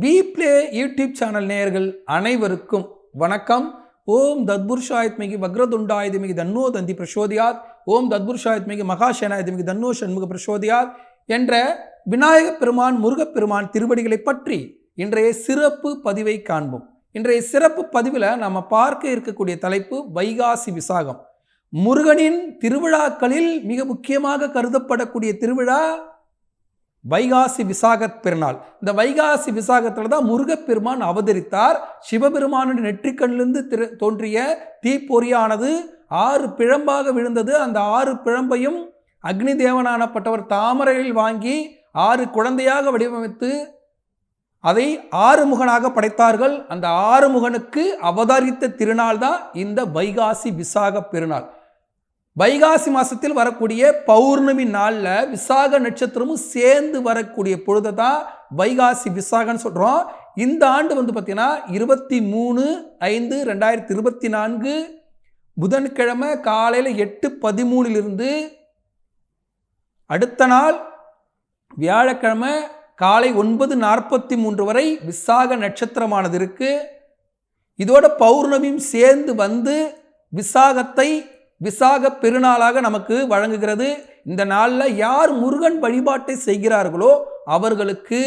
B play YouTube channel நேயர்கள் அனைவருக்கும் வணக்கம். ஓம் தத்புருஷாயத்மிகி வக்ரதுண்டாயுதமிகி தன்னோ தந்தி பிரசோதியாத். ஓம் தத்புருஷாயத்மிகி மகாசேனாயுதமிகி தன்னோ சண்முக பிரசோதியாத் என்ற விநாயகப் பெருமான் முருகப்பெருமான் திருவடிகளை பற்றி இன்றைய சிறப்பு பதிவை காண்போம். இன்றைய சிறப்பு பதிவில் நாம் பார்க்க இருக்கக்கூடிய தலைப்பு வைகாசி விசாகம். முருகனின் திருவிழாக்களில் மிக முக்கியமாக கருதப்படக்கூடிய திருவிழா வைகாசி விசாகத் பெருநாள். இந்த வைகாசி விசாகத்தில் தான் முருகப்பெருமான் அவதரித்தார். சிவபெருமானுடைய நெற்றிக்கண்ணிலிருந்து திரு தோன்றிய தீப்பொறியானது ஆறு பிழம்பாக விழுந்தது. அந்த ஆறு பிழம்பையும் அக்னி தேவனானப்பட்டவர் தாமரையில் வாங்கி ஆறு குழந்தையாக வடிவமைத்து அதை ஆறுமுகனாக படைத்தார்கள். அந்த ஆறுமுகனுக்கு அவதரித்த திருநாள் தான் இந்த வைகாசி விசாக பெருநாள். வைகாசி மாதத்தில் வரக்கூடிய பௌர்ணமி நாளில் விசாக நட்சத்திரமும் சேர்ந்து வரக்கூடிய பொழுதை தான் வைகாசி விசாகன்னு சொல்கிறோம் இந்த ஆண்டு வந்து பார்த்திங்கன்னா இருபத்தி மூணு ஐந்து ரெண்டாயிரத்தி இருபத்தி நான்கு புதன்கிழமை காலையில் எட்டு பதிமூணிலிருந்து அடுத்த நாள் வியாழக்கிழமை காலை ஒன்பது நாற்பத்தி மூன்று வரை விசாக நட்சத்திரமானது இருக்குது இதோட பௌர்ணமியும் சேர்ந்து வந்து விசாகத்தை விசாக பெருநாளாக நமக்கு வழங்குகிறது. இந்த நாளில் யார் முருகன் வழிபாட்டை செய்கிறார்களோ அவர்களுக்கு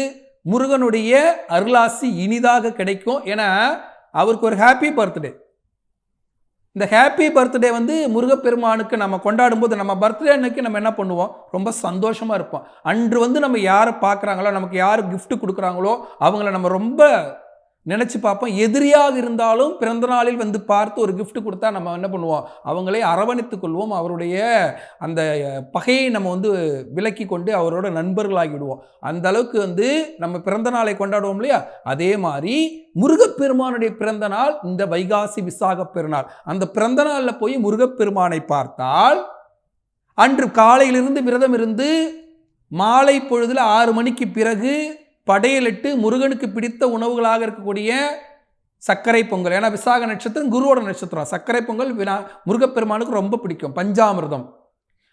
முருகனுடைய அருளாசி இனிதாக கிடைக்கும். ஏன்னா அவருக்கு ஒரு ஹாப்பி பர்த்டே இந்த ஹாப்பி பர்த்டே வந்து முருகப்பெருமானுக்கு நம்ம கொண்டாடும் போது நம்ம பர்த்டே அன்னைக்கு நம்ம என்ன பண்ணுவோம்? ரொம்ப சந்தோஷமாக இருப்போம். அன்று வந்து நம்ம யாரை பார்க்குறாங்களோ நமக்கு யார் கிஃப்ட் கொடுக்குறாங்களோ அவங்கள நம்ம ரொம்ப நினச்சி பார்ப்போம். எதிரியாக இருந்தாலும் பிறந்த நாளில் வந்து பார்த்து ஒரு கிஃப்ட் கொடுத்தா நம்ம என்ன பண்ணுவோம்? அவங்களே அரவணைத்து கொள்வோம். அவருடைய அந்த பகையை நம்ம வந்து விலக்கி கொண்டு அவரோட நண்பர்களாகிவிடுவோம் அந்த அளவுக்கு வந்து நம்ம பிறந்த நாளை கொண்டாடுவோம் இல்லையா? அதே மாதிரி முருகப்பெருமானுடைய பிறந்த நாள் இந்த வைகாசி விசாக பெருநாள். அந்த பிறந்த நாளில் போய் முருகப்பெருமானை பார்த்தால் அன்று காலையிலிருந்து விரதம் இருந்து மாலை பொழுதில் ஆறு மணிக்கு பிறகு படையலிட்டு முருகனுக்கு பிடித்த உணவுகளாக இருக்கக்கூடிய சர்க்கரை பொங்கல். ஏன்னா விசாக நட்சத்திரம் குருவோட நட்சத்திரம். சர்க்கரை பொங்கல் வினா முருகப்பெருமானுக்கு ரொம்ப பிடிக்கும். பஞ்சாமிர்தம்.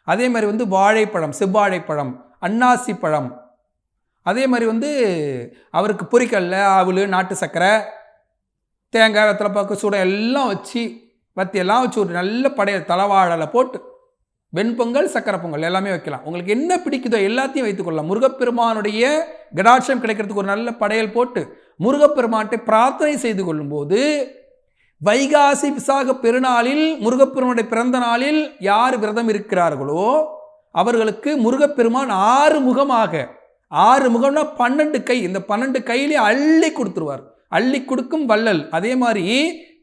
அதே மாதிரி வந்து வாழைப்பழம் செவ்வாழைப்பழம் அன்னாசி பழம். அதே மாதிரி வந்து அவருக்கு பொரிக்கல்ல அவல் நாட்டு சர்க்கரை தேங்காய் வெத்தலைப்பாக்கு சூடம் எல்லாம் வச்சு வத்தி எல்லாம் வச்சு ஒரு நல்ல படையல் தலவாழலை போட்டு வெண்பொங்கல் சக்கரை பொங்கல் எல்லாமே வைக்கலாம். உங்களுக்கு என்ன பிடிக்குதோ எல்லாத்தையும் வைத்துக்கொள்ளலாம் முருகப்பெருமானுடைய கடாட்சம் கிடைக்கிறதுக்கு ஒரு நல்ல படையல் போட்டு முருகப்பெருமான்ட்டை பிரார்த்தனை செய்து கொள்ளும்போது வைகாசி விசாக பெருநாளில் முருகப்பெருமானுடைய பிறந்த நாளில் யார் விரதம் இருக்கிறார்களோ அவர்களுக்கு முருகப்பெருமான் ஆறு முகமாக ஆறு முகம்னா பன்னெண்டு கை இந்த பன்னெண்டு கையிலே அள்ளி கொடுத்துருவார். அள்ளி கொடுக்கும் வள்ளல். அதே மாதிரி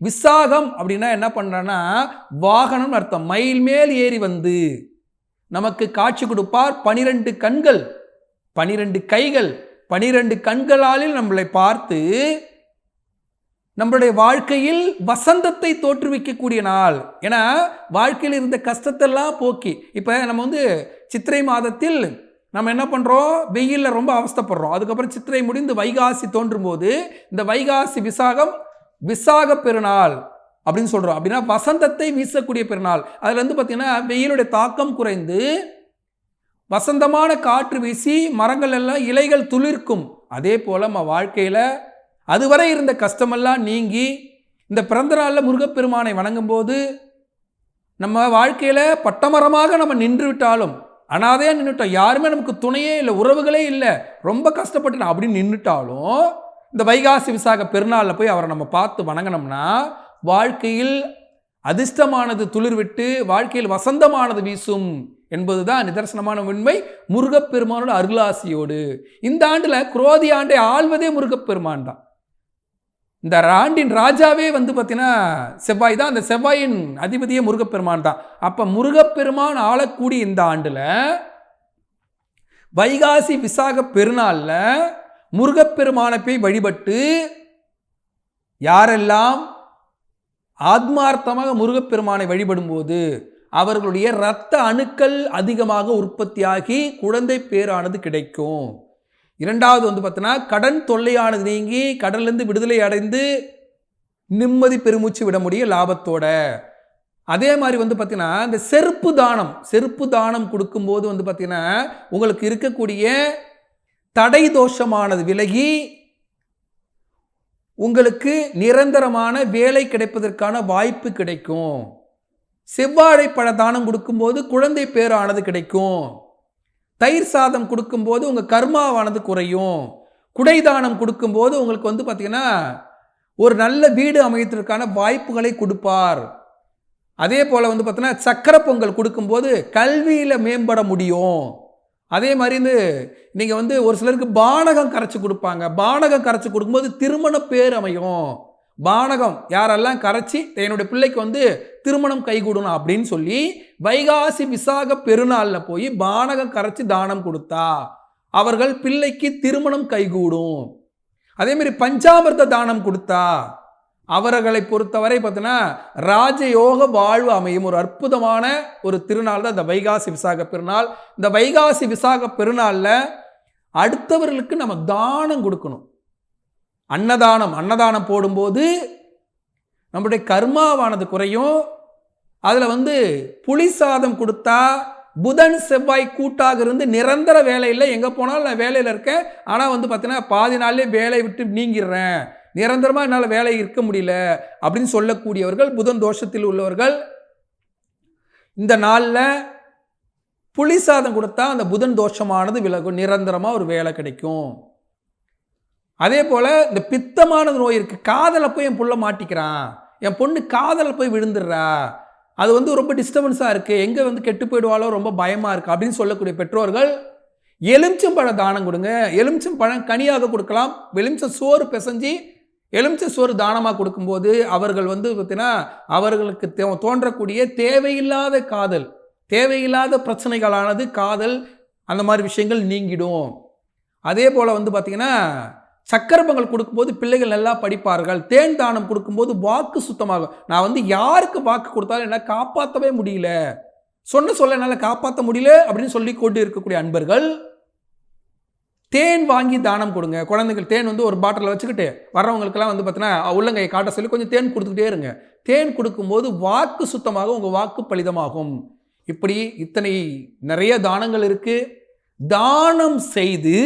விசாகம் அப்படின்னா என்ன பண்ணுறான்னா வாகனம் அர்த்தம். மயில் மேல் ஏறி வந்து நமக்கு காட்சி கொடுப்பார் பனிரெண்டு கண்கள். பனிரெண்டு கைகள். பனிரெண்டு கண்களாலில் நம்மளை பார்த்து நம்மளுடைய வாழ்க்கையில் வசந்தத்தை தோற்றுவிக்கக்கூடிய நாள். ஏன்னா வாழ்க்கையில் இருந்த கஷ்டத்தெல்லாம் போக்கி. இப்போ நம்ம வந்து சித்திரை மாதத்தில் நம்ம என்ன பண்ணுறோம் வெயிலில் ரொம்ப அவஸ்தைப்படுறோம். அதுக்கப்புறம் சித்திரை முடிந்து வைகாசி தோன்றும் போது இந்த வைகாசி விசாகம் விசாக பெருநாள் அப்படின்னு சொல்கிறோம் அப்படின்னா வசந்தத்தை வீசக்கூடிய பெருநாள். அதில் வந்து பார்த்திங்கன்னா வெயிலுடைய தாக்கம் குறைந்து வசந்தமான காற்று வீசி மரங்கள் எல்லாம் இலைகள் துளிர்க்கும். அதே போல் நம்ம வாழ்க்கையில் அதுவரை இருந்த கஷ்டமெல்லாம் நீங்கி இந்த பிறந்த நாளில் முருகப்பெருமானை வணங்கும்போது நம்ம வாழ்க்கையில் பட்டமரமாக நம்ம நின்று விட்டாலும் அனாதையாக நின்றுட்டோம் யாருமே நமக்கு துணையே இல்லை உறவுகளே இல்லை. ரொம்ப கஷ்டப்பட்டு அப்படின்னு நின்றுட்டாலும் இந்த வைகாசி விசாக பெருநாளில் போய் அவரை நம்ம பார்த்து வணங்கினோம்னா வாழ்க்கையில் அதிர்ஷ்டமானது துளிர்விட்டு வாழ்க்கையில் வசந்தமானது வீசும் என்பது தான் நிதர்சனமான உண்மை. முருகப்பெருமானோட அருளாசியோடு. இந்த ஆண்டில் குரோதி ஆண்டை ஆள்வதே முருகப்பெருமான் தான். இந்த ஆண்டின் ராஜாவே வந்து பார்த்தீங்கன்னா செவ்வாய் தான். அந்த செவ்வாயின் அதிபதியே முருகப்பெருமான் தான். அப்போ முருகப்பெருமான் ஆளக்கூடிய இந்த ஆண்டில் வைகாசி விசாக பெருநாளில் முருகப்பெருமானை போய் வழிபட்டு யாரெல்லாம் ஆத்மார்த்தமாக முருகப்பெருமானை வழிபடும்போது அவர்களுடைய இரத்த அணுக்கள் அதிகமாக உற்பத்தியாகி குழந்தை பேரானது கிடைக்கும். இரண்டாவது வந்து பார்த்தோன்னா கடன் தொல்லையானது நீங்கி கடன்லேருந்து விடுதலை அடைந்து நிம்மதி பெருமூச்சு விட முடிய லாபத்தோட. அதே மாதிரி வந்து பார்த்தீங்கன்னா இந்த செருப்பு தானம் செருப்பு தானம் கொடுக்கும்போது வந்து பார்த்தீங்கன்னா உங்களுக்கு இருக்கக்கூடிய தடை தோஷமானது விலகி உங்களுக்கு நிரந்தரமான வேலை கிடைப்பதற்கான வாய்ப்பு கிடைக்கும். செவ்வாழை பழ தானம் கொடுக்கும்போது குழந்தை பேரானது கிடைக்கும். தயிர் சாதம் கொடுக்கும்போது உங்கள் கர்மாவானது குறையும். குடைதானம் கொடுக்கும்போது உங்களுக்கு வந்து பார்த்திங்கன்னா ஒரு நல்ல வீடு அமையத்திற்கான வாய்ப்புகளை கொடுப்பார். அதே போல் வந்து பார்த்தீங்கன்னா சக்கரை பொங்கல் கொடுக்கும்போது கல்வியில் மேம்பட முடியும். அதே மாதிரி வந்து நீங்கள் வந்து ஒரு சிலருக்கு பானகம் கரைச்சி கொடுப்பாங்க. பானகம் கரைச்சி கொடுக்கும்போது திருமண பேர் அமையும். பானகம் யாரெல்லாம் கரைச்சி என்னுடைய பிள்ளைக்கு வந்து திருமணம் கைகூடணும் அப்படின்னு சொல்லி வைகாசி விசாக பெருநாளில் போய் பானகம் கரைச்சி தானம் கொடுத்தா அவர்கள் பிள்ளைக்கு திருமணம் கைகூடும். அதேமாரி பஞ்சாமிர்த தானம் கொடுத்தா அவர்களை பொறுத்தவரை பார்த்தீங்கன்னா ராஜயோக வாழ்வு அமையும். ஒரு அற்புதமான ஒரு திருநாள் தான் இந்த வைகாசி விசாக பெருநாள். இந்த வைகாசி விசாக பெருநாளில் அடுத்தவர்களுக்கு நம்ம தானம் கொடுக்கணும். அன்னதானம் அன்னதானம் போடும்போது நம்முடைய கர்மாவானது குறையும். அதில் வந்து புளி சாதம் கொடுத்தா புதன் செவ்வாய் கூட்டாக இருந்து நிரந்தர வேலையில் எங்கே போனாலும் நான் வேலையில் இருக்கேன். ஆனால் வந்து பார்த்தீங்கன்னா பாதி நாள்லேயே வேலையை விட்டு நீங்கிடுறேன். நிரந்தரமாக என்னால் வேலை இருக்க முடியல அப்படின்னு சொல்லக்கூடியவர்கள் புதன் தோஷத்தில் உள்ளவர்கள் இந்த நாளில் புளி சாதம் கொடுத்தா அந்த புதன் தோஷமானது விலகும். நிரந்தரமாக ஒரு வேலை கிடைக்கும். அதே போல் இந்த பித்தமான நோய் இருக்குது காதலை போய் என் புள்ள மாட்டிக்கிறான். என் பொண்ணு காதலை போய் விழுந்துடுறா. அது வந்து ரொம்ப டிஸ்டர்பன்ஸாக இருக்குது எங்கே வந்து கெட்டு போயிடுவாலோ ரொம்ப பயமாக இருக்குது அப்படின்னு சொல்லக்கூடிய பெற்றோர்கள் எலுமிச்சம்பழம் தானம் கொடுங்க. எலுமிச்சம்பழம் கனியாக கொடுக்கலாம். எலுமிச்சம் சோறு பிசைஞ்சு எலுமிச்ச சோறு தானமாக கொடுக்கும்போது அவர்கள் வந்து பார்த்தீங்கன்னா அவர்களுக்கு தோன்றக்கூடிய தேவையில்லாத காதல் தேவையில்லாத பிரச்சனைகளானது காதல் அந்த மாதிரி விஷயங்கள் நீங்கிடும். அதே போல் வந்து பார்த்திங்கன்னா சக்கரை பொங்கல் கொடுக்கும்போது பிள்ளைகள் நல்லா படிப்பார்கள். தேன் தானம் கொடுக்கும்போது வாக்கு சுத்தமாகும் நான் வந்து யாருக்கு வாக்கு கொடுத்தாலும் என்னால் காப்பாற்றவே முடியல. சொன்ன சொல்ல என்னால் காப்பாற்ற முடியல அப்படின்னு சொல்லி கொண்டு இருக்கக்கூடிய அன்பர்கள் தேன் வாங்கி தானம் கொடுங்க. குழந்தைகள் தேன் வந்து ஒரு பாட்டிலில் வச்சுக்கிட்டு வர்றவங்களுக்கெல்லாம் வந்து பார்த்தீங்கன்னா உள்ளங்கையை காட்ட சொல்லி கொஞ்சம் தேன் கொடுத்துக்கிட்டே இருங்க. தேன் கொடுக்கும்போது வாக்கு சுத்தமாக உங்கள் வாக்கு பலிதமாகும். இப்படி இத்தனை நிறைய தானங்கள் இருக்குது தானம் செய்து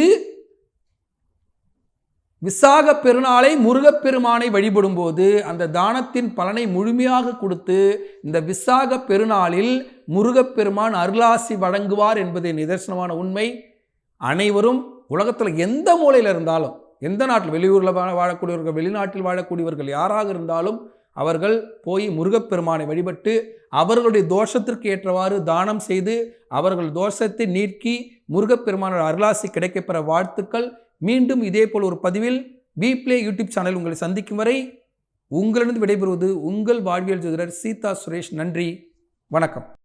விசாக பெருநாளை முருகப்பெருமானை வழிபடும் போது அந்த தானத்தின் பலனை முழுமையாக கொடுத்து இந்த விசாக பெருநாளில் முருகப்பெருமான் அருளாசி வழங்குவார் என்பது நிதர்சனமான உண்மை. அனைவரும் உலகத்தில் எந்த மூலையில் இருந்தாலும் எந்த நாட்டில் வெளியூரில் வாழக்கூடியவர்கள் வெளிநாட்டில் வாழக்கூடியவர்கள் யாராக இருந்தாலும் அவர்கள் போய் முருகப்பெருமானை வழிபட்டு அவர்களுடைய தோஷத்திற்கு ஏற்றவாறு தானம் செய்து அவர்கள் தோஷத்தை நீக்கி முருகப்பெருமானோட அருளாசி கிடைக்கப்பெற வாழ்த்துக்கள். மீண்டும் இதே போல் ஒரு பதிவில் வி பிளே யூடியூப் சேனல் உங்களை சந்திக்கும் வரை உங்களிடம் விடைபெறுவது உங்கள் வாழ்வியல் ஜோதிடர் சீதா சுரேஷ். நன்றி. வணக்கம்.